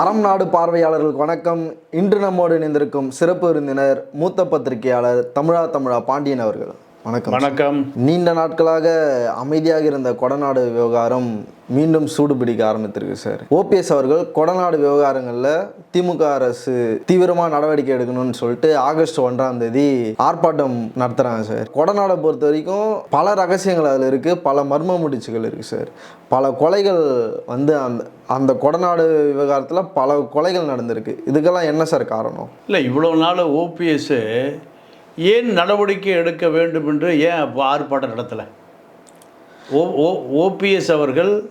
அறம் நாடு பார்வையாளர்களுக்கு வணக்கம். இன்று நம்மோடு இணைந்திருக்கும் சிறப்பு விருந்தினர் மூத்த பத்திரிகையாளர் தமிழா தமிழா பாண்டியன் அவர்கள். வணக்கம் வணக்கம். நீண்ட நாட்களாக அமைதியாக இருந்த கொடநாடு விவகாரம் மீண்டும் சூடு பிடிக்க ஆரம்பித்திருக்கு சார் ஓபிஎஸ் அவர்கள் கொடநாடு விவகாரங்களில் திமுக அரசு தீவிரமாக நடவடிக்கை எடுக்கணும்னு சொல்லிட்டு ஆகஸ்ட் ஒன்றாம் தேதி ஆர்ப்பாட்டம் நடத்துகிறாங்க சார் கொடநாடை பொறுத்த வரைக்கும் பல ரகசியங்கள் அதில் இருக்குது பல மர்ம முடிச்சுகள் இருக்குது சார் பல கொலைகள் வந்து அந்த அந்த கொடநாடு விவகாரத்தில் பல கொலைகள் நடந்திருக்கு. இதுக்கெல்லாம் என்ன சார் காரணம்? இல்லை இவ்வளோ நாள் ஓபிஎஸ் ஏன் நடவடிக்கை எடுக்க வேண்டும் என்று ஏன் ஆர்ப்பாட்டம் நடத்தலை? ஓ ஓ ஓபிஎஸ் அவர்கள்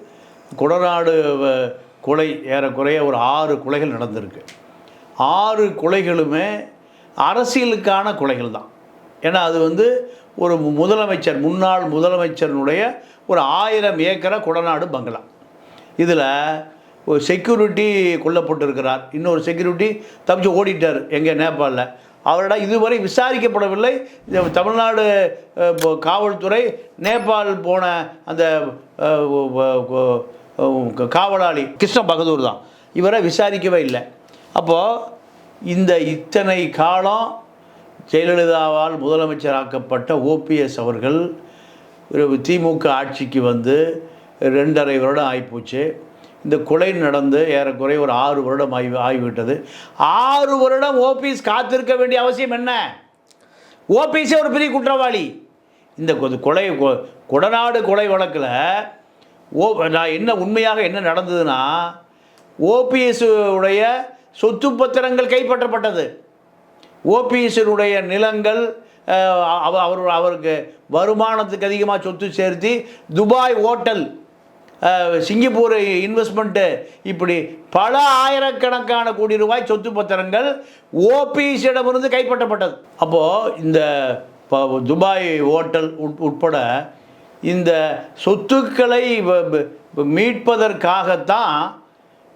கொடநாடு வ- கொலை ஏறக்குறைய ஒரு ஆறு கொலைகள் நடந்திருக்கு. ஆறு கொலைகளுமே அரசியலுக்கான கொலைகள் தான். ஏன்னா அது வந்து ஒரு முதலமைச்சர் முன்னாள் முதலமைச்சரினுடைய ஒரு ஆயிரம் ஏக்கரை கொடநாடு பங்களா. இதில் ஒரு செக்யூரிட்டி கொல்லப்பட்டிருக்கிறார். இன்னொரு செக்யூரிட்டி தப்பிச்சு ஓடிட்டார் எங்கே நேபாளில். அவரிடம் இதுவரை விசாரிக்கப்படவில்லை. தமிழ்நாடு காவல்துறை நேபாள் போன அந்த காவலாளி கிருஷ்ண பகதூர் தான். இவரை விசாரிக்கவே இல்லை. அப்போது இந்த இத்தனை காலம் ஜெயலலிதாவால் முதலமைச்சராக்கப்பட்ட ஓபிஎஸ் அவர்கள் திமுக ஆட்சிக்கு வந்து ரெண்டரை வருடம் ஆகிப்போச்சு இந்த கொலை நடந்து ஏறக்குறைய ஒரு ஆறு வருடம் ஆகி ஆகிவிட்டது. ஆறு வருடம் ஓபிஎஸ் காத்திருக்க வேண்டிய அவசியம் என்ன? ஓபிஎஸ்ஸே ஒரு பெரிய குற்றவாளி. இந்த கொ- கொலை கொ- கொடநாடு கொலை வழக்கில் ஓ நான் என்ன உண்மையாக என்ன நடந்ததுன்னா ஓபிஎஸ் உடைய சொத்து பத்திரங்கள் கைப்பற்றப்பட்டது. ஓபிஎஸ்னுடைய நிலங்கள் அவர் அவருக்கு வருமானத்துக்கு அதிகமாக சொத்து சேர்த்து துபாய் ஓட்டல் சிங்கப்பூர் இன்வெஸ்ட்மெண்ட்டு இப்படி பல ஆயிரக்கணக்கான கோடி ரூபாய் சொத்து பத்திரங்கள் ஓபிஎஸிடமிருந்து கைப்பற்றப்பட்டது. அப்போது இந்த ப- துபாய் ஹோட்டல் உட் உட்பட இந்த சொத்துக்களை மீட்பதற்காகத்தான்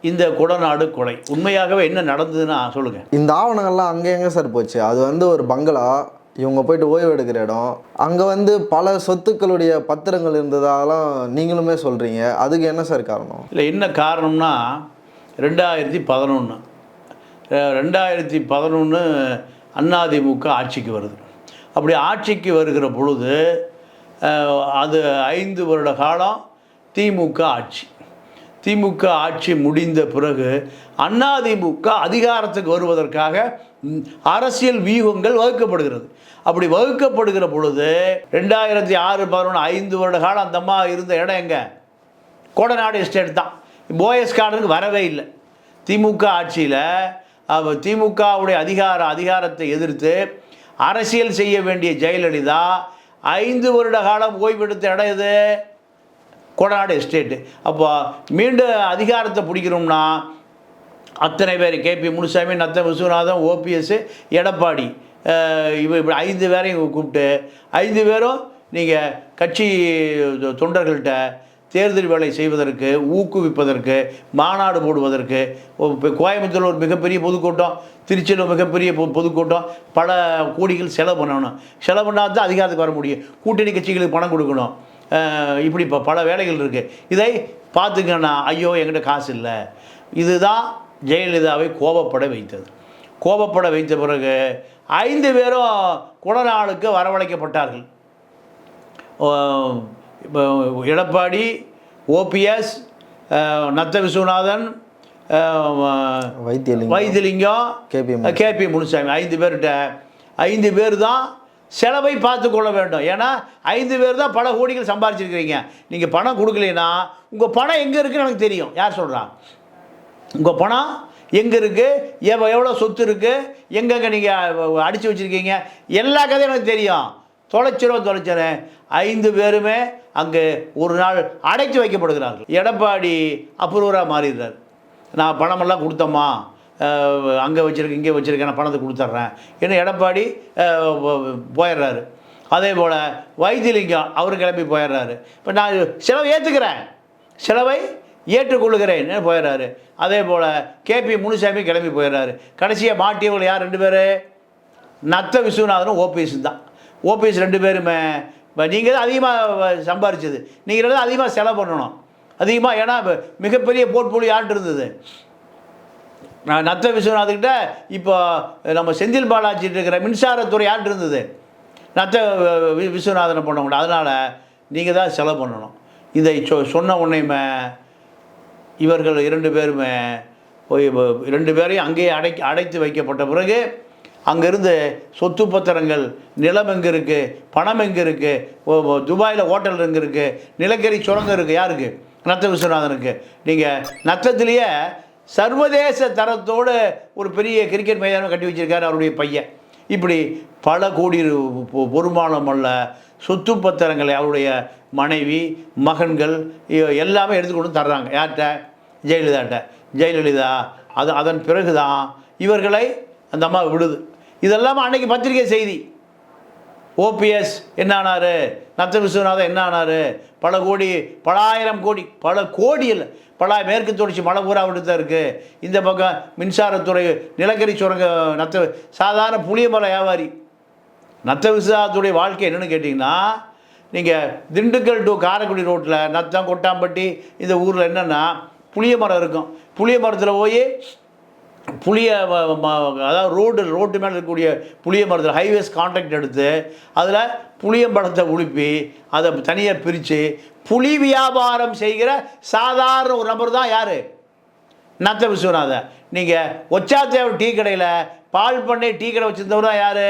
இந்த குடநாடு கொலை. உண்மையாகவே என்ன நடந்ததுன்னா சொல்லுங்கள் இந்த ஆவணங்கள்லாம் அங்கே எங்கே சார் போச்சு. அது வந்து ஒரு பங்களா. இவங்க போயிட்டு ஓய்வு எடுக்கிற இடம். அங்கே வந்து பல சொத்துக்களுடைய பத்திரங்கள் இருந்ததாலாம் நீங்களுமே சொல்கிறீங்க அதுக்கு என்ன சார் காரணம்? இல்லை என்ன காரணம்னா ரெண்டாயிரத்தி பதினொன்று ரெண்டாயிரத்தி பதினொன்று அதிமுக ஆட்சிக்கு வருது. அப்படி ஆட்சிக்கு வருகிற பொழுது அது ஐந்து வருட காலம் திமுக ஆட்சி. திமுக ஆட்சி முடிந்த பிறகு அதிமுக அதிகாரத்துக்கு வருவதற்காக அரசியல் வியூகங்கள் வகுக்கப்படுகிறது. அப்படி வகுக்கப்படுகிற பொழுது ரெண்டாயிரத்தி ஆறு பதினொன்று ஐந்து வருட காலம் அந்த அம்மா இருந்த இடம் எங்கே? கோடநாடு எஸ்டேட் தான். போயஸ் கார்டனுக்கு வரவே இல்லை. திமுக ஆட்சியில் திமுகவுடைய அதிகார அதிகாரத்தை எதிர்த்து அரசியல் செய்ய வேண்டிய ஜெயலலிதா ஐந்து வருட காலம் ஓய்வெடுத்த இடம் இது கோடநாடு எஸ்டேட்டு அப்போ மீண்டும் அதிகாரத்தை பிடிக்கணும்னா அத்தனை பேர் கேபி முனுசாமி நத்த விஸ்வநாதன் ஓபிஎஸ் எடப்பாடி. இப்போ இவ இப்படி ஐந்து பேரையும் கூப்பிட்டு ஐந்து பேரும் நீங்கள் கட்சி தொண்டர்கள்ட்ட தேர்தல் வேலை செய்வதற்கு ஊக்குவிப்பதற்கு மாநாடு போடுவதற்கு இப்போ கோயம்புத்தூர் கோயம்புத்தூரில் ஒரு மிகப்பெரிய பொதுக்கூட்டம் திருச்சியில் மிகப்பெரிய பொ பொதுக்கூட்டம் பல கோடிகள் செலவு பண்ணணும். செலவு பண்ணால் தான் அதிகாரத்துக்கு வர முடியும். கூட்டணி கட்சிகளுக்கு பணம் கொடுக்கணும். இப்படி இப்போ பல வேலைகள் இருக்குது இதை பார்த்துக்கண்ணா ஐயோ என்கிட்ட காசு இல்லை. இதுதான் ஜெயலலிதாவை கோபப்பட வைத்தது. கோபப்பட வைத்த பிறகு ஐந்து பேரும் குடநாளுக்கு வரவழைக்கப்பட்டார்கள். Edappadi OPS Natham Viswanathan Vaithilingam Vaithilingam KP KP Munusamy. ஐந்து பேர்கிட்ட ஐந்து பேர் தான் செலவை பார்த்து கொள்ள வேண்டும். ஏன்னா ஐந்து பேர் தான் பல கோடிகள் சம்பாரிச்சிருக்கிறீங்க. நீங்கள் பணம் கொடுக்கலைன்னா உங்கள் பணம் எங்கே இருக்குன்னு எனக்கு தெரியும். யார் சொல்கிறா உங்கள் பணம் எங்கே இருக்குது எவ்வளோ எவ்வளோ சொத்து இருக்குது எங்கெங்கே நீங்கள் அடித்து வச்சுருக்கீங்க? எல்லா கதையும் எனக்கு தெரியும். தொலைச்சிரும் தொலைச்சிறேன் ஐந்து பேருமே அங்கே ஒரு நாள் அடைத்து வைக்கப்படுகிறார்கள். எடப்பாடி அப்ரூவராக மாறிடுறார். நான் பணமெல்லாம் கொடுத்தம்மா. அங்கே வச்சுருக்கேன் இங்கே வச்சுருக்கேன் நான் பணத்தை கொடுத்துட்றேன். ஏன்னா எடப்பாடி போயிடுறாரு. அதே போல் வைத்தியலிங்கம் அவர் கிளம்பி போயிடுறாரு. இப்போ நான் செலவை ஏற்றுக்கிறேன் செலவை ஏற்றுக்கொள்ளுகிறேன் போயிடுறாரு அதே போல் கேபி முனுசாமி கிளம்பி போயிடுறாரு கடைசியாக மாட்டியவர்கள் யார் ரெண்டு பேர்? நத்த விஸ்வநாதனும் ஓபிஎஸ் தான். ஓபிஎஸ் ரெண்டு பேருமே. நீங்கள் தான் அதிகமாக சம்பாரிச்சது. நீங்கள் தான் அதிகமாக செலவு பண்ணணும். அதிகமாக ஏன்னா மிகப்பெரிய போர்ட்போலியோ யார்கிட்ட இருந்தது. நான் நத்த விஸ்வநாத்கிட்ட இப்போ நம்ம செந்தில் பாலாஜி இருக்கிற மின்சாரத்துறை யார்கிட்ட இருந்தது. நத்த விஸ்வநாதனை பண்ண முடியும் அதனால் நீங்கள் தான் செலவு பண்ணணும். இதை சொ சொன்ன உன்னையுமே இவர்கள் இரண்டு பேருமே போய் இரண்டு பேரையும் அங்கேயே அடை அடைத்து வைக்கப்பட்ட பிறகு அங்கேருந்து சொத்து பத்திரங்கள் நிலம் எங்கே இருக்குது பணம் எங்கே இருக்குது துபாயில் ஹோட்டல் எங்கே இருக்குது நிலக்கரி சுரங்கம் இருக்குது யாருக்கு நத்த விஸ்வநாதனுக்கு நீங்கள் நத்தத்திலேயே சர்வதேச தரத்தோடு ஒரு பெரிய கிரிக்கெட் மைதானம் கட்டி வச்சிருக்காரு அவருடைய பையன். இப்படி பல கோடி பொ- பொறுமானம் அல்ல சொத்து பத்திரங்களை அவருடைய மனைவி மகன்கள் எல்லாமே எடுத்துக்கொண்டு தர்றாங்க. யார்கிட்ட? ஜெயலலிதாட்ட. ஜெயலலிதா அது அதன் பிறகு தான் இவர்களை அந்த அம்மா விடுது. இதெல்லாம் அன்னைக்கு பத்திரிகை செய்தி. ஓபிஎஸ் என்ன ஆனார்? நத்த விஸ்வநாதன் என்ன ஆனார்? பல கோடி பல ஆயிரம் கோடி பல கோடி இல்லை பல மேற்கு தொடர்ச்சி மழை பூரா விட்டு தான் இருக்குது இந்த பக்கம் மின்சாரத்துறை நிலக்கரி சுரங்க நத்த சாதாரண புளியமலை வியாபாரி. நத்த விசுவாசத்துடைய வாழ்க்கை என்னென்னு கேட்டிங்கன்னா நீங்கள் திண்டுக்கல் டு காரைக்குடி ரோட்டில் நத்தம் கொட்டாம்பட்டி இந்த ஊரில் என்னென்னா புளிய மரம் இருக்கும். புளிய மரத்தில் போய் புளிய அதாவது ரோடு ரோட்டு மேலே இருக்கக்கூடிய புளிய மரத்தில் ஹைவேஸ் கான்ட்ராக்ட் எடுத்து அதில் புளியம்பழத்தை உழுப்பி அதை தனியாக பிரித்து புளி வியாபாரம் செய்கிற சாதாரண ஒரு நபர் தான் யார்? நத்த விஸ்வநாதன் நீங்கள் ஒச்சாத்தேவர் டீ கடையில் பால் பண்ணை டீ கடை வச்சுருந்தவர் தான் யார்?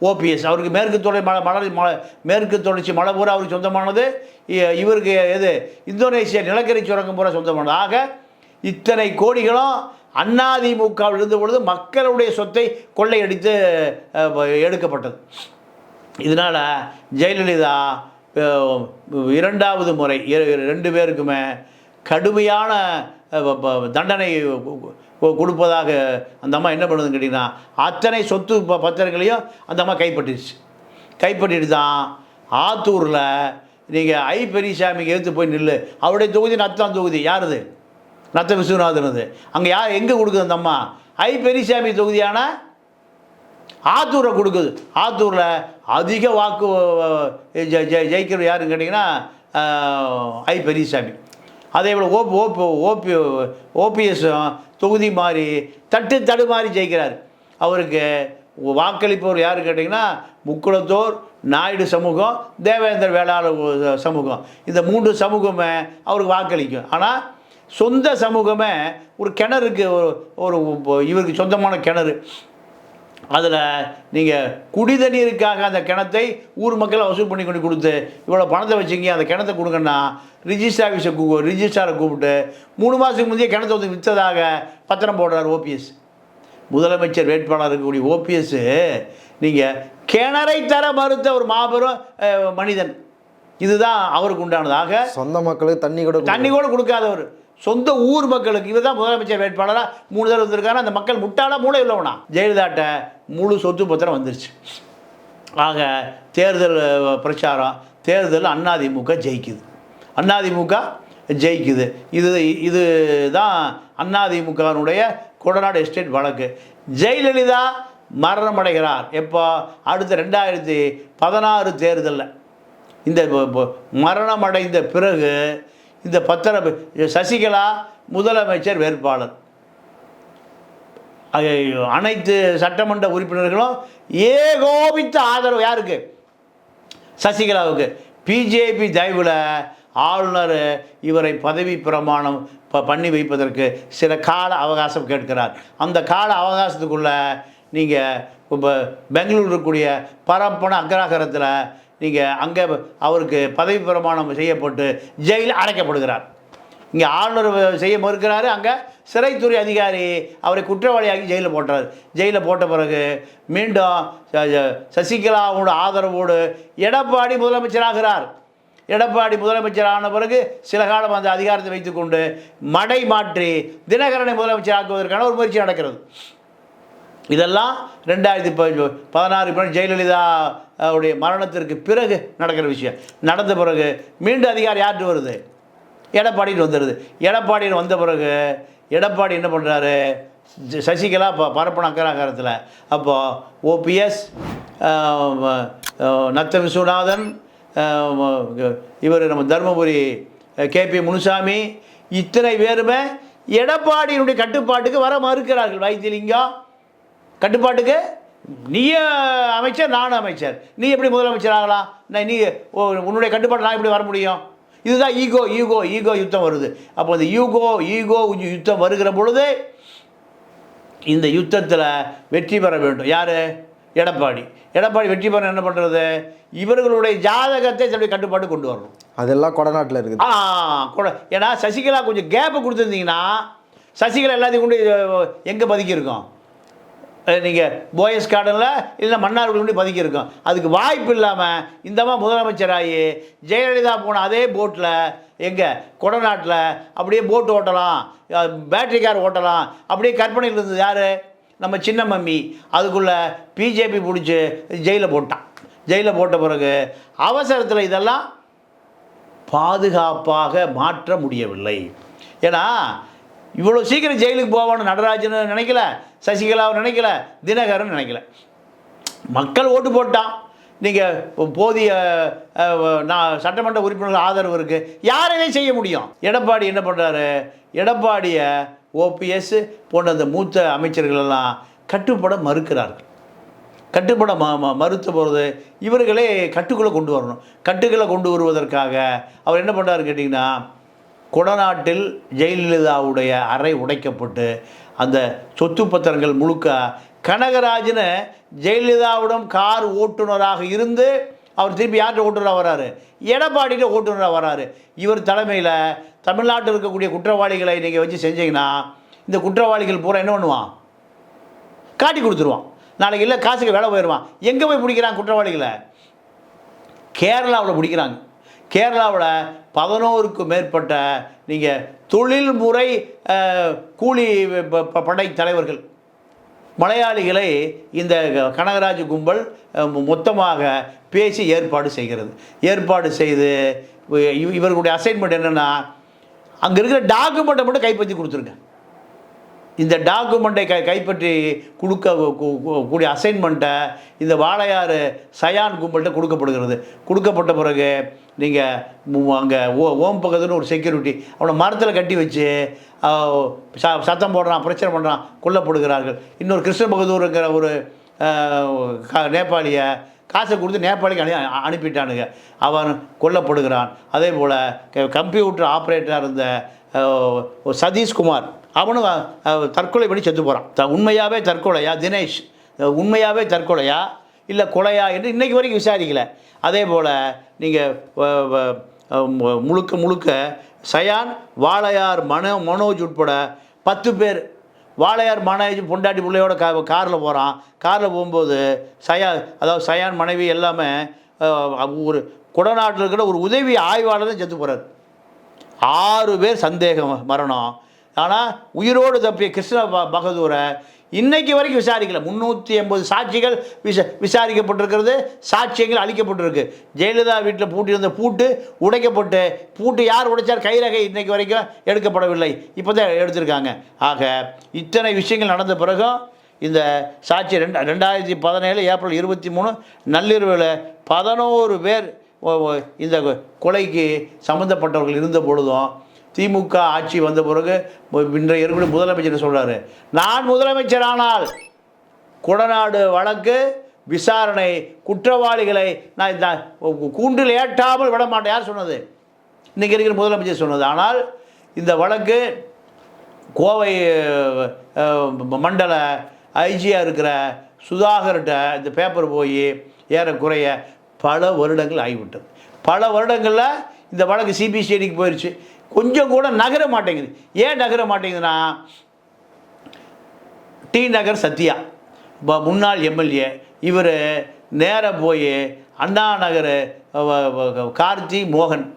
ஓபிஎஸ். அவருக்கு மேற்கு தொடர்ச்சி மலை மலை மலை மேற்கு தொடர்ச்சி மலை பூரா அவருக்கு சொந்தமானது. இ- இவருக்கு எது? இந்தோனேசியா நிலக்கரி சுரங்கம் பூரா சொந்தமானது. ஆக இத்தனை கோடிகளும் அதிமுகவில் இருந்த பொழுது மக்களுடைய சொத்தை கொள்ளையடித்து எடுக்கப்பட்டது. இதனால் ஜெயலலிதா இரண்டாவது முறை ரெண்டு பேருக்குமே கடுமையான தண்டனை கொடுப்பதாக அந்த அம்மா என்ன பண்ணுதுன்னு கேட்டிங்கன்னா அத்தனை சொத்து ப- பத்திரங்களையும் அந்த அம்மா கைப்பற்றிடுச்சு. கைப்பற்றிட்டு தான் ஆத்தூரில் நீங்கள் ஐ பெரியசாமிக்கு எடுத்து போய் நில்லு. அவருடைய தொகுதி நத்தான் தொகுதி. யாருது? நத்த விஸ்வநாதனது அங்கே யார் எங்கே கொடுக்குது அந்த அம்மா? ஐ பெரியசாமி தொகுதியான ஆத்தூரை கொடுக்குது. ஆத்தூரில் அதிக வாக்கு ஜெயிக்கிறது யாருன்னு கேட்டிங்கன்னா ஐ பெரியசாமி. அதே போல் ஓபி ஓபி ஓபி ஓபிஎஸும் தொகுதி மாதிரி தட்டு தடுமாறி ஜெயிக்கிறார். அவருக்கு வாக்களிப்பவர் யார் கேட்டிங்கன்னா முக்குளத்தோர் நாயுடு சமூகம் தேவேந்திர வேளாளர் சமூகம். இந்த மூன்று சமூகமே அவருக்கு வாக்களிக்கும். ஆனால் சொந்த சமூகமே ஒரு கிணறுக்கு ஒரு ஒரு இவருக்கு சொந்தமான கிணறு. அதில் நீங்கள் குடி தண்ணீருக்காக அந்த கிணத்தை ஊர் மக்களை வசூல் பண்ணி கொண்டு கொடுத்து இவ்வளோ பணத்தை வச்சுங்க அந்த கிணத்தை கொடுங்கன்னா ரிஜிஸ்டர் ஆஃபீஸை கூ ரிஜிஸ்டாரை கூப்பிட்டு மூணு மாதத்துக்கு முந்தைய கிணத்தை வந்து விற்றதாக பத்திரம் போடுறார் ஓபிஎஸ். முதலமைச்சர் வேட்பாளர் இருக்கக்கூடிய ஓபிஎஸ் நீங்கள் கிணறை தர மறுத்த ஒரு மாபெரும் மனிதன். இதுதான் அவருக்கு உண்டானது ஆக சொந்த மக்களுக்கு தண்ணி கூட. தண்ணி கூட கொடுக்காதவர். சொந்த ஊர் மக்களுக்கு இவர் தான் முதலமைச்சர் வேட்பாளராக மூணு தடவை வந்திருக்காரு அந்த மக்கள் முட்டாளாக மூளை உள்ளவனா? ஜெயலலிதாட்ட முழு சொத்து பத்திரம் வந்துருச்சு. ஆக தேர்தல் பிரச்சாரம் தேர்தல் அதிமுக ஜெயிக்குது. அதிமுக ஜெயிக்குது. இது இது தான் அதிமுகவினுடைய கொடநாடு எஸ்டேட் வழக்கு. ஜெயலலிதா மரணமடைகிறார் எப்போ? அடுத்த ரெண்டாயிரத்தி பதினாறு தேர்தலில். இந்த மரணமடைந்த பிறகு இந்த பத்திர சசிகலா முதலமைச்சர் வேட்பாளர். அனைத்து சட்டமன்ற உறுப்பினர்களும் ஏகோபித்த ஆதரவு யாருக்கு? சசிகலாவுக்கு. பிஜேபி தயவில் ஆளுநர் இவரை பதவி பிரமாணம் ப பண்ணி வைப்பதற்கு சில கால அவகாசம் கேட்கிறார். அந்த கால அவகாசத்துக்குள்ளே நீங்கள் இப்போ பெங்களூர் இருக்கக்கூடிய பரப்பன அக்ராகரத்தில் நீங்கள் அங்கே அவருக்கு பதவி பிரமாணம் செய்யப்பட்டு ஜெயிலில் அடைக்கப்படுகிறார். இங்கே ஆளுநர் செய்ய மறுக்கிறாரு அங்கே சிறைத்துறை அதிகாரி அவரை குற்றவாளியாகி ஜெயிலில் போட்டார். ஜெயிலில் போட்ட பிறகு மீண்டும் சசிகலாவோட ஆதரவோடு எடப்பாடி முதலமைச்சராகிறார். எடப்பாடி முதலமைச்சர் ஆன பிறகு சில காலம் அந்த அதிகாரத்தை வைத்துக்கொண்டு மடை மாற்றி தினகரனை முதலமைச்சர் ஆக்குவதற்கான ஒரு முயற்சி நடக்கிறது. இதெல்லாம் ரெண்டாயிரத்தி ப- பதினாறு ஜெயலலிதா அவருடைய மரணத்திற்கு பிறகு நடக்கிற விஷயம். நடந்த பிறகு மீண்டும் அதிகாரம் யார்கிட்ட வருது? எடப்பாடின்னு வந்துடுது எடப்பாடின்னு வந்த பிறகு எடப்பாடி என்ன பண்ணுறாரு சசிகலா ப பரப்பன அக்கராகாரத்தில் அப்போது ஓபிஎஸ் நத்த விஸ்வநாதன் இவர் நம்ம தருமபுரி கேபி முனுசாமி இத்தனை பேருமே எடப்பாடியினுடைய கட்டுப்பாட்டுக்கு வர மறுக்கிறார்கள். வைத்தியலிங்கம் கட்டுப்பாட்டுக்கு நீயே அமைச்சர் நானும் அமைச்சர். நீ எப்படி முதலமைச்சர் ஆகலாம்? நான் நீ உன்னுடைய கட்டுப்பாடு நான் எப்படி வர முடியும்? இதுதான் ஈகோ ஈகோ ஈகோ யுத்தம் வருது. அப்போ இந்த ஈகோ ஈகோ யுத்தம் வருகிற பொழுது இந்த யுத்தத்தில் வெற்றி பெற வேண்டும். யார்? எடப்பாடி. எடப்பாடி வெற்றி பெற என்ன பண்ணுறது இவர்களுடைய ஜாதகத்தை தன்னுடைய கட்டுப்பாடு கொண்டு வரணும். அதெல்லாம் கொடநாட்டில் இருக்குது. ஆ கூட ஏன்னா சசிகலா கொஞ்சம் கேப்பு கொடுத்துருந்தீங்கன்னா சசிகலா எல்லாத்தையும் கொண்டு எங்கே பதுக்கியிருக்கோம்? நீங்கள் போயஸ் கார்டனில் இல்லை மன்னார்குடி கொண்டு பதுக்கியிருக்கோம் அதுக்கு வாய்ப்பு இல்லாமல் இந்தமா முதலமைச்சராகி ஜெயலலிதா போன அதே போட்டில் எங்கே கொடநாட்டில் அப்படியே போட் ஓட்டலாம். பேட்டரி கார் ஓட்டலாம். அப்படியே கற்பனையில் இருந்தது யார்? நம்ம சின்ன மம்மி அதுக்குள்ளே பிஜேபி பிடிச்சி ஜெயிலில் போட்டான். ஜெயிலில் போட்ட பிறகு அவசரத்தில் இதெல்லாம் பாதுகாப்பாக மாற்ற முடியவில்லை. ஏன்னா இவ்வளோ சீக்கிரம் ஜெயிலுக்கு போவான்னு நடராஜன் நினைக்கல. சசிகலாவும் நினைக்கல தினகரன் நினைக்கல. மக்கள் ஓட்டு போட்டான். நீங்கள் போதிய நான் சட்டமன்ற உறுப்பினர்கள் ஆதரவு இருக்குது யாரையுமே செய்ய முடியும். எடப்பாடி என்ன பண்ணுறாரு எடப்பாடியை ஓபிஎஸ் போன்ற அந்த மூத்த அமைச்சர்கள் எல்லாம் கட்டுப்பட மறுக்கிறார்கள். கட்டுப்பட ம ம- போகிறது இவர்களே கட்டுக்குள்ளே கொண்டு வரணும். கட்டுக்களை கொண்டு வருவதற்காக அவர் என்ன பண்ணுறாரு கேட்டிங்கன்னா கொடநாட்டில் ஜெயலலிதாவுடைய அறை உடைக்கப்பட்டு அந்த சொத்து பத்திரங்கள் முழுக்க கனகராஜனை ஜெயலலிதாவிடம் கார் ஓட்டுநராக இருந்து அவர் திருப்பி யார்கிட்ட ஓட்டுநராக வராரு? எடப்பாடிகிட்ட ஓட்டுநராக வராரு. இவர் தலைமையில் தமிழ்நாட்டில் இருக்கக்கூடிய குற்றவாளிகளை நீங்கள் வச்சு செஞ்சீங்கன்னா இந்த குற்றவாளிகள் பூரா என்ன பண்ணுவான்? காட்டி கொடுத்துருவான். நாளைக்கு இல்லை காசுக்கு வேலை போயிடுவான் எங்கே போய் பிடிக்கிறான் குற்றவாளிகளை? கேரளாவில் பிடிக்கிறாங்க. கேரளாவில் பதினோருக்கும் மேற்பட்ட நீங்கள் தொழில்முறை கூலி ப- ப- படை தலைவர்கள். மலையாளிகளை இந்த கனகராஜ் கும்பல் மொத்தமாக பேசி ஏற்பாடு செய்கிறது. ஏற்பாடு செய்து இவர்களுடைய அசைன்மெண்ட் என்னென்னா அங்கே இருக்கிற டாக்குமெண்ட்டை மட்டும் கைப்பற்றி கொடுத்துருங்க. இந்த டாக்குமெண்ட்டை கை கைப்பற்றி கொடுக்க கூடிய அசைன்மெண்ட்டை இந்த வாழையாறு சயான் கும்பல்கிட்ட கொடுக்கப்படுகிறது. கொடுக்கப்பட்ட பிறகு நீங்கள் அங்கே ஓ ஓம் பகதுன்னு ஒரு செக்யூரிட்டி அவனை மரத்தில் கட்டி வச்சு ச- சத்தம் போடுறான் பிரச்சனை பண்ணுறான் கொல்லப்படுகிறார்கள் இன்னொரு கிருஷ்ண பகதூருங்கிற ஒரு க- நேபாளியை காசை கொடுத்து நேபாளிக்கு அனு அனுப்பிட்டானுங்க. அவன் கொல்லப்படுகிறான். அதே போல் கம்ப்யூட்டர் ஆப்ரேட்டராக இருந்த சதீஷ்குமார் அவனும் தற்கொலை பண்ணி செத்து போகிறான் த உண்மையாகவே தற்கொலையா தினேஷ்? உண்மையாகவே தற்கொலையா? இல்லை கொலையா என்று இன்றைக்கு வரைக்கும் விசாரிக்கல. அதே போல் நீங்கள் முழுக்க முழுக்க சயான் வாழையார் மனோ மனோஜ் உட்பட பத்து பேர் வாழையார் மனோஜ் பொண்டாட்டி பிள்ளையோட கா காரில் போகிறான் காரில் போகும்போது சயா அதாவது சயான் மனைவி எல்லாமே ஒரு குடநாட்டில் இருக்கிற ஒரு உதவி ஆய்வாளர் தான் செத்து போகிறார் ஆறு பேர் சந்தேகம் மரணம். ஆனால் உயிரோடு தப்பிய கிருஷ்ண ப- பகதூரை இன்னைக்கு வரைக்கும் விசாரிக்கல. முந்நூற்றி எண்பது சாட்சிகள் விச விசாரிக்கப்பட்டிருக்கிறது. சாட்சியங்கள் அளிக்கப்பட்டிருக்கு. ஜெயலலிதா வீட்டில் பூட்டியிருந்த பூட்டு உடைக்கப்பட்டு பூட்டு யார் உடைச்சார் கைரகை இன்னைக்கு வரைக்கும் எடுக்கப்படவில்லை. இப்போ தான் எடுத்திருக்காங்க. ஆக இத்தனை விஷயங்கள் நடந்த பிறகும் இந்த சாட்சி ரெண்டு ரெண்டாயிரத்தி பதினேழு ஏப்ரல் இருபத்தி மூணு நள்ளிரவில் பதினோரு பேர் இந்த கொலைக்கு சம்மந்தப்பட்டவர்கள் இருந்த பொழுதும் திமுக ஆட்சி வந்த பிறகு இன்றைய இருக்கக்கூடிய முதலமைச்சர் சொல்கிறாரு நான் முதலமைச்சரானால் கொடநாடு வழக்கு விசாரணை குற்றவாளிகளை நான் இந்த கூண்டில் ஏற்றாமல் விட மாட்டேன். யார் சொன்னது? இன்றைக்கி இருக்கிற முதலமைச்சர் சொன்னது. ஆனால் இந்த வழக்கு கோவை மண்டல ஐஜியாக இருக்கிற சுதாகர்கிட்ட இந்த பேப்பர் போய் ஏறக்குறைய பல வருடங்கள் ஆகிவிட்டது. பல வருடங்களில் இந்த வழக்கு சிபிசிஐடிக்கு போயிடுச்சு கொஞ்சம் கூட நகர மாட்டேங்குது. ஏன் நகர மாட்டேங்குதுன்னா டி நகர் சத்யா. ப- முன்னாள் எம்எல்ஏ. இவர் நேராக போய் அண்ணா நகர் கார்த்தி மோகன்.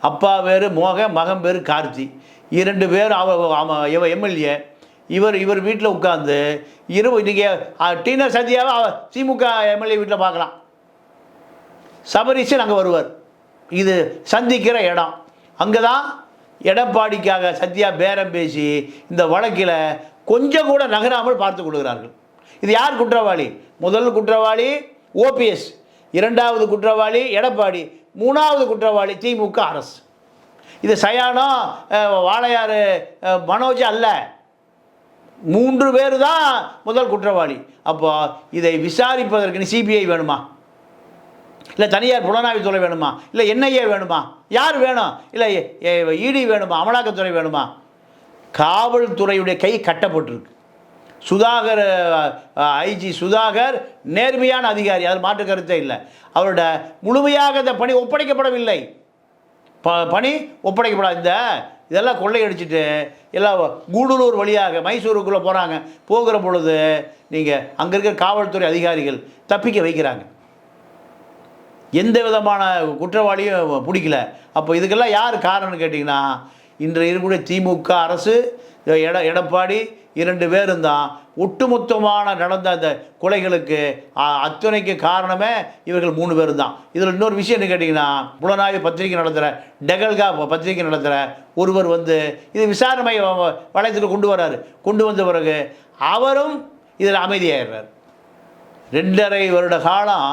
அப்பா பேர் மோகன் மகன் பேர் கார்த்தி. இரண்டு பேர் அவ அவ- இவ எம்எல்ஏ. இவர் இவர் வீட்டில் உட்காந்து இரவு நீங்கள் டீனர் சத்யாவை திமுக எம்எல்ஏ வீட்டில் பார்க்கலாம் சபரிசன் அங்கே வருவார். இது சந்திக்கிற இடம். அங்கே தான் எடப்பாடிக்காக சத்யா பேரம் பேசி இந்த வழக்கில் கொஞ்சம் கூட நகராமல் பார்த்து கொள்கிறார்கள். இது யார் குற்றவாளி? முதல் குற்றவாளி ஓபிஎஸ் இரண்டாவது குற்றவாளி எடப்பாடி மூணாவது குற்றவாளி திமுக அரசு. இது சயானம் வாழையாறு மனோஜ் அல்ல. மூன்று பேர் தான் முதல் குற்றவாளி. அப்போ இதை விசாரிப்பதற்கு சிபிஐ வேணுமா? இல்லை தனியார் புலனாய்வுத்துறை வேணுமா? இல்லை என்ஐஏ வேணுமா? யார் வேணும்? இல்லை இடி வேணுமா? அமலாக்கத்துறை வேணுமா? காவல்துறையுடைய கை கட்டப்பட்டிருக்கு. சுதாகர் ஐஜி சுதாகர் நேர்மையான அதிகாரி அதில் மாற்று கருத்தே இல்லை. அவரோட முழுமையாக இந்த பணி ஒப்படைக்கப்படவில்லை. ப பணி ஒப்படைக்கப்படாது இந்த இதெல்லாம் கொள்ளையடிச்சிட்டு எல்லாம் கூடலூர் வழியாக மைசூருக்குள்ளே போகிறாங்க. போகிற பொழுது நீங்கள் அங்கே இருக்கிற காவல்துறை அதிகாரிகள் தப்பிக்க வைக்கிறாங்க. எந்த விதமான குற்றவாளியும் பிடிக்கல. அப்போ இதுக்கெல்லாம் யார் காரணம்னு கேட்டிங்கன்னா இன்று இருக்கக்கூடிய திமுக அரசு எட எடப்பாடி இரண்டு பேரும் தான் ஒட்டுமொத்தமான நடந்த அந்த கொலைகளுக்கு அத்துணைக்கு காரணமே இவர்கள் மூணு பேரும் தான். இதில் இன்னொரு விஷயம் என்ன கேட்டிங்கன்னா புலனாய்வு பத்திரிகை நடத்துகிற டெகல்கா பத்திரிகை நடத்துகிற ஒருவர் வந்து இது விசாரணை வளையத்தில் வளையத்துக்கு கொண்டு வர்றார் கொண்டு வந்த பிறகு அவரும் இதில் அமைதியாயிடுறார். ரெண்டரை வருட காலம்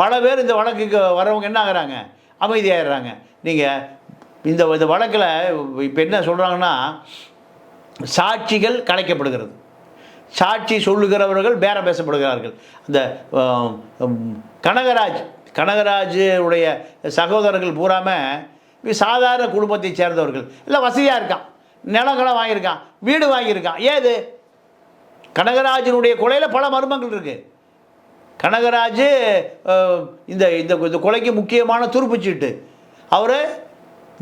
பல பேர் இந்த வழக்குக்கு வரவங்க என்ன ஆகுறாங்க? அமைதியாகிடுறாங்க நீங்கள் இந்த இந்த வழக்கில் இப்போ என்ன சொல்கிறாங்கன்னா சாட்சிகள் கலைக்கப்படுகிறது. சாட்சி சொல்லுகிறவர்கள் பேரம் பேசப்படுகிறார்கள். அந்த கனகராஜ் கனகராஜுடைய சகோதரர்கள் பூராமல் சாதாரண குடும்பத்தை சேர்ந்தவர்கள். இல்லை வசதியாக இருக்கான். நிலங்களை வாங்கியிருக்கான். வீடு வாங்கியிருக்கான். ஏது? கனகராஜனுடைய கொலையில் பல மர்மங்கள் இருக்குது கனகராஜ் இந்த இந்த இந்த கொலைக்கு முக்கியமான துருப்புச்சீட்டு. அவர்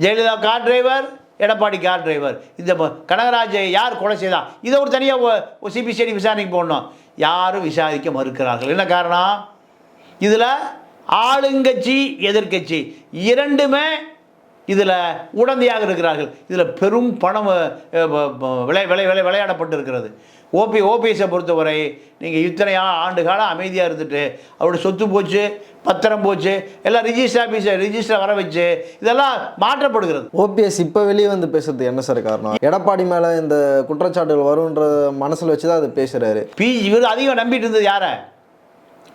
Jayalalithaa car driver Edappadi car driver. இந்த கனகராஜை யார் கொலை செய்தான் இதை ஒரு தனியாக சிபிசிஐடி விசாரணைக்கு போடணும். யாரும் விசாரிக்க மறுக்கிறார்கள். என்ன காரணம்? இதில் ஆளுங்கட்சி எதிர்க்கட்சி இரண்டுமே இதில் உடந்தையாக இருக்கிறார்கள். இதில் பெரும் பணம் விளை விளை விளை விளையாடப்பட்டு இருக்கிறது ஓபி ஓபிஎஸை பொறுத்தவரை நீங்கள் இத்தனை ஆண்டு காலம் அமைதியாக இருந்துட்டு அவருடைய சொத்து போச்சு பத்திரம் போச்சு எல்லாம் ரிஜிஸ்டர் ஆஃபீஸை ரிஜிஸ்டர் வர வச்சு இதெல்லாம் மாற்றப்படுகிறது. ஓபிஎஸ் இப்போ வெளியே வந்து பேசுறதுக்கு என்ன சார் காரணம்? எடப்பாடி மேலே இந்த குற்றச்சாட்டுகள் வரும்ன்ற மனசில் வச்சு தான் அதை பேசுகிறாரு பி இவர் அதிகம் நம்பிட்டு இருந்தது யாரை?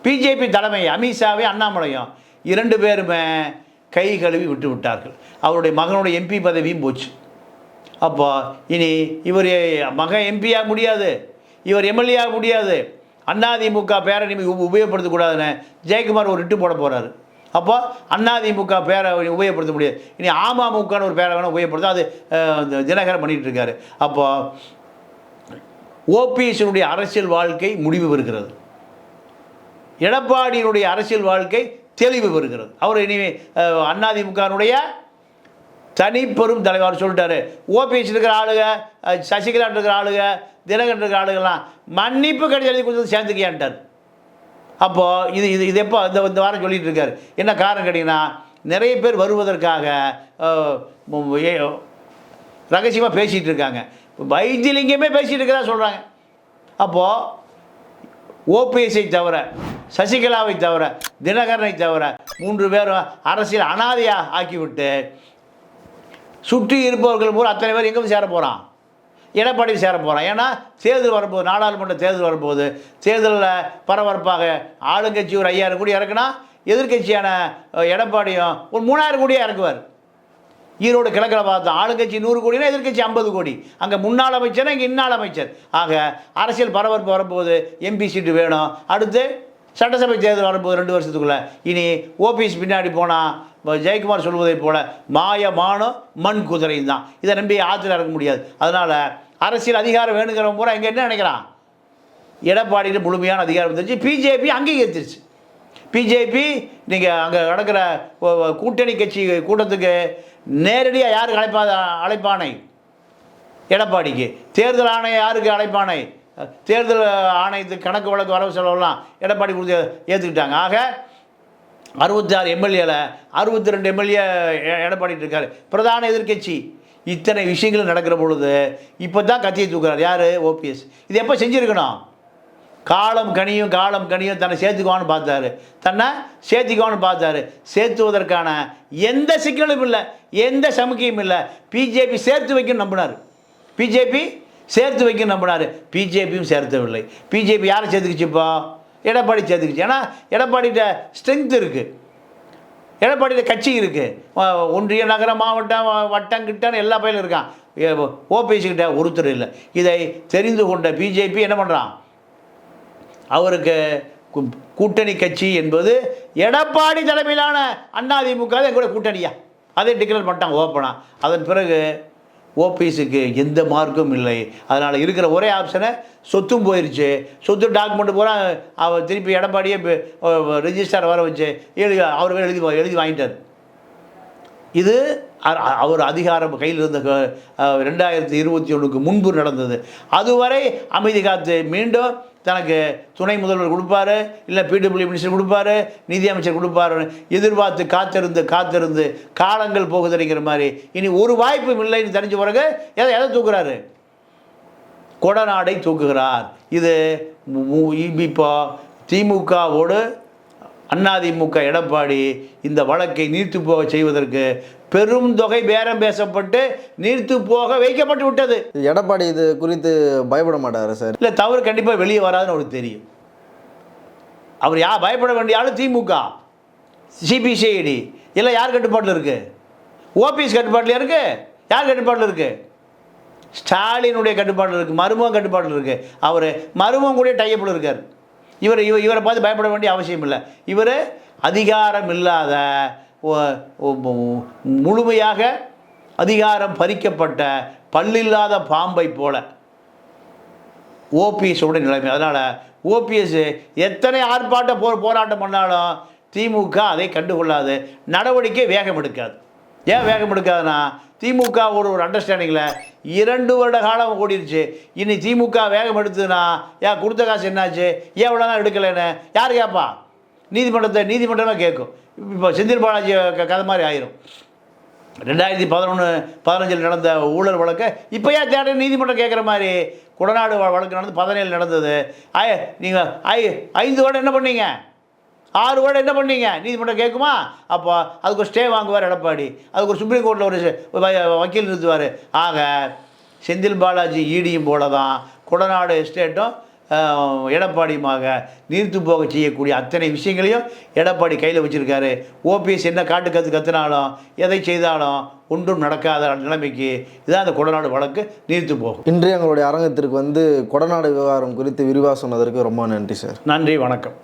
பிஜேபி தலைமை அமித்ஷாவையும் அண்ணாமலையும். இரண்டு பேருமே கை கழுவி விட்டு விட்டார்கள். அவருடைய மகனுடைய எம்பி பதவியும் போச்சு. அப்போ இனி இவர் மகன் எம்பி ஆக முடியாது. இவர் எம்எல்ஏ ஆக முடியாது. அதிமுக பேரணி உப- உபயோகப்படுத்தக்கூடாதுன்னு ஜெயக்குமார் ஒரு ரிட்டு போட போகிறாரு அப்போ அதிமுக பேரை உபயோகப்படுத்த முடியாது. இனி அமமுகன்னு ஒரு பேரை வேணால் உபயோகப்படுத்த அது தினகரன் பண்ணிகிட்டு இருக்காரு. அப்போ ஓபிஎஸ்னுடைய அரசியல் வாழ்க்கை முடிவு பெறுகிறது. எடப்பாடியினுடைய அரசியல் வாழ்க்கை தெளிவு பெறுகிறது. அவர் இனி அதிமுகனுடைய தனிப்பெரும் தலைவர் சொல்லிட்டாரு. ஓபிஎஸ் இருக்கிற ஆளுங்க அஹ், சசிகலா இருக்கிற ஆளுங்க தினகரன் இருக்கிற ஆளுங்கெல்லாம் மன்னிப்பு கடிதம் எழுதி கொடுத்து சேர்ந்துக்கியான்ட்டார். அப்போது இது இது இது எப்போ இந்த இந்த வாரம் சொல்லிட்டு இருக்கார். என்ன காரணம் கேட்டிங்கன்னா நிறைய பேர் வருவதற்காக ரகசியமாக பேசிகிட்டு இருக்காங்க. வைத்தியலிங்கமே பேசிகிட்டு இருக்கிறதா சொல்கிறாங்க அப்போது ஓபிஎஸ்ஐ தவிர சசிகலாவை தவிர தினகரனை தவிர மூன்று பேரும் அரசியல் அனாதையாக ஆக்கிவிட்டு சுற்றி இருப்பவர்கள் பூரா அத்தனை பேர் எங்கே சேர போகிறான் எடப்பாடி சேர போகிறான் ஏன்னா தேர்தல் வரும்போது நாடாளுமன்ற தேர்தல் வரும்போது தேர்தலில் பரபரப்பாக ஆளுங்கட்சி ஒரு ஐயாயிரம் கோடி இறக்குனா எதிர்க்கட்சியான எடப்பாடியும் ஒரு மூணாயிரம் கோடியாக இறக்குவார். ஈரோடு கிழக்கில் பார்த்தோம் ஆளுங்கட்சி நூறு கோடினா எதிர்க்கட்சி ஐம்பது கோடி. அங்கே முன்னாள் அமைச்சர் இங்கே இன்னாள் அமைச்சர். ஆக அரசியல் பரபரப்பு வரும்போது எம்பி சீட்டு வேணும். அடுத்து சட்டசபை தேர்தல் வரும்போது ரெண்டு வருஷத்துக்குள்ளே. இனி ஓபிஎஸ் பின்னாடி போனால் ஜெயக்குமார் சொல்வதைப் போல மாயமான மண் குதிரையும் தான். இதை நம்பி ஆற்றுல இறக்க முடியாது. அதனால் அரசியல் அதிகாரம் வேணுங்கிறவங்க பூரா இங்கே என்ன நினைக்கிறான்? எடப்பாடியில் முழுமையான அதிகாரம் தெரிஞ்சு பிஜேபி அங்கீகரிச்சிருச்சு பிஜேபி நீங்கள் அங்கே நடக்கிற கூட்டணி கட்சி கூட்டத்துக்கு நேரடியாக யாருக்கு அழைப்பா அழைப்பானை? எடப்பாடிக்கு. தேர்தல் ஆணையம் யாருக்கு அழைப்பானை? தேர்தல் ஆணையத்துக்கு கணக்கு வழக்கு வரவு செலவெல்லாம் எடப்பாடி கொடுத்து ஏற்றுக்கிட்டாங்க ஆக அறுபத்தி ஆறு எம்எல்ஏல அறுபத்தி ரெண்டு எம்எல்ஏ எடப்பாடிட்டு இருக்காரு பிரதான எதிர்க்கட்சி. இத்தனை விஷயங்கள் நடக்கிற பொழுது இப்போ தான் கத்தியை தூக்குறார். யார்? ஓபிஎஸ் இது எப்போ செஞ்சுருக்கணும்? காலம் கனியும் காலம் கனியும் தன்னை சேர்த்துக்குவான்னு பார்த்தாரு. தன்னை சேர்த்துக்குவான்னு பார்த்தாரு. சேர்த்துவதற்கான எந்த சிக்கலும் இல்லை. எந்த சமுக்கியும் இல்லை. பிஜேபி சேர்த்து வைக்கும் நம்பினார். பிஜேபி சேர்த்து வைக்கும் நம்பினார். பிஜேபியும் சேர்த்தவில்லை. பிஜேபி யாரை சேர்த்துக்கிச்சுப்பா எடப்பாடி சேர்த்துக்கிச்சு. ஏன்னா எடப்பாடிகிட்ட ஸ்ட்ரென்த் இருக்குது எடப்பாடியில் கட்சி இருக்குது ஒன்றிய நகர மாவட்டம் வ- வட்டம் கிட்டன்னு எல்லா பயிலும் இருக்கான். ஓபிஎஸ் ஒருத்தர் இல்லை. இதை தெரிந்து கொண்ட பிஜேபி என்ன பண்ணுறான் அவருக்கு கூட்டணி கட்சி என்பது எடப்பாடி தலைமையிலான அதிமுக என் கூட கூட்டணியா? அதை டிக்ளேர் பண்ணிட்டாங்க ஓப்பனாக அதன் பிறகு ஓபிஎஸ்க்கு எந்த மார்க்கும் இல்லை. அதனால் இருக்கிற ஒரே ஆப்ஷனை சொத்தும் போயிடுச்சு சொத்து டாக்குமெண்ட் பூரா அவர் திருப்பி எடப்பாடியே ரிஜிஸ்டர் வர வச்சு எழுதி அவர் எழுதி எழுதி வாங்கிட்டார். இது அ- அவர் அதிகாரம் கையில் இருந்த க- ரெண்டாயிரத்தி இருபத்தி ஒன்றுக்கு முன்பு நடந்தது. அதுவரை அமைதி காத்து மீண்டும் தனக்கு துணை முதல்வர் கொடுப்பாரு இல்லை பிடபிள்யூ மினிஸ்டர் கொடுப்பாரு நிதியமைச்சர் கொடுப்பாருன்னு எதிர்பார்த்து காத்திருந்து காத்திருந்து காலங்கள் போகுதுங்கிற மாதிரி. இனி ஒரு வாய்ப்பும் இல்லைன்னு தெரிஞ்ச பிறகு எதை எதை தூக்குறாரு? கொடநாடை தூக்குகிறார். இது இப்போ திமுகவோடு அதிமுக எடப்பாடி இந்த வழக்கை நீர்த்து போக செய்வதற்கு பெரும் தொகை பேரம் பேசப்பட்டு நீர்த்து போக வைக்கப்பட்டு விட்டது. எடப்பாடி இது குறித்து பயப்பட மாட்டாரா சார்? இல்லை தவறு கண்டிப்பாக வெளியே வராதுன்னு அவருக்கு தெரியும். அவர் யார் பயப்பட வேண்டிய ஆளு திமுக சிபிசிஐடி. இல்லை யார் கட்டுப்பாட்டில் இருக்கு? ஓபிஎஸ் கட்டுப்பாட்டில் இருக்கு? யார் கட்டுப்பாட்டில் இருக்கு? ஸ்டாலினுடைய கட்டுப்பாட்டில் இருக்குது மருமகன் கட்டுப்பாட்டில் இருக்குது அவர் மருமகன் கூட டைப்பில் இருக்கார். இவர் இவர் இவரை பார்த்து பயப்பட வேண்டிய அவசியம் இல்லை. இவர் அதிகாரம் இல்லாத முழுமையாக அதிகாரம் பறிக்கப்பட்ட பல்லில்லாத பாம்பை போல ஓபிஎஸோட நிலைமை. அதனால் ஓபிஎஸ் எத்தனை ஆர்ப்பாட்ட போ போராட்டம் பண்ணாலும் திமுக அதை கண்டுகொள்ளாது. நடவடிக்கை வேகம் எடுக்காது ஏன் வேகம் எடுக்காதுன்னா திமுக ஒரு ஒரு அண்டர்ஸ்டாண்டிங்கில் இரண்டு வருட காலம் ஓடிடுச்சு இனி திமுக வேகம் எடுத்ததுன்னா ஏன் கொடுத்த காசு என்னாச்சு? ஏன் இவ்வளோ எடுக்கலைன்னு? யார் கேட்பா நீதிமன்றத்தை நீதிமன்றமாக கேட்கும் இப்போ செந்தில் பாலாஜி க- கதை மாதிரி ஆயிரும். ரெண்டாயிரத்தி பதினொன்று பதினஞ்சில் நடந்த ஊழல் வழக்கு இப்போ ஏன் தேட நீதிமன்றம் கேட்குற மாதிரி? குடநாடு வ- வழக்கு நடந்து பதினேழு நடந்தது. ஐ நீங்கள் ஐ ஐந்து வருடம் என்ன பண்ணீங்க? ஆறு வருடம் என்ன பண்ணீங்க? நீதிமன்றம் கேட்குமா? அப்போ அதுக்கு ஒரு ஸ்டே வாங்குவார் எடப்பாடி. அதுக்கு ஒரு சுப்ரீம் கோர்ட்டில் ஒரு வக்கீல் நிறுத்துவார். ஆக செந்தில் பாலாஜி ஈடியும் போல தான் குடநாடு எஸ்டேட்டும் எடப்பாடியுமாக நீர்த்து போக செய்யக்கூடிய அத்தனை விஷயங்களையும் எடப்பாடி கையில் வச்சுருக்காரு. ஓபிஎஸ் என்ன காட்டு கற்று கத்துனாலும் எதை செய்தாலும் ஒன்றும் நடக்காத நிலைமைக்கு இதான் அந்த குடநாடு வழக்கு. நீர்த்து போகும். இன்றைய எங்களுடைய அரங்கத்திற்கு வந்து கொடநாடு விவகாரம் குறித்து விரிவாக சொன்னதற்கு ரொம்ப நன்றி சார். நன்றி வணக்கம்.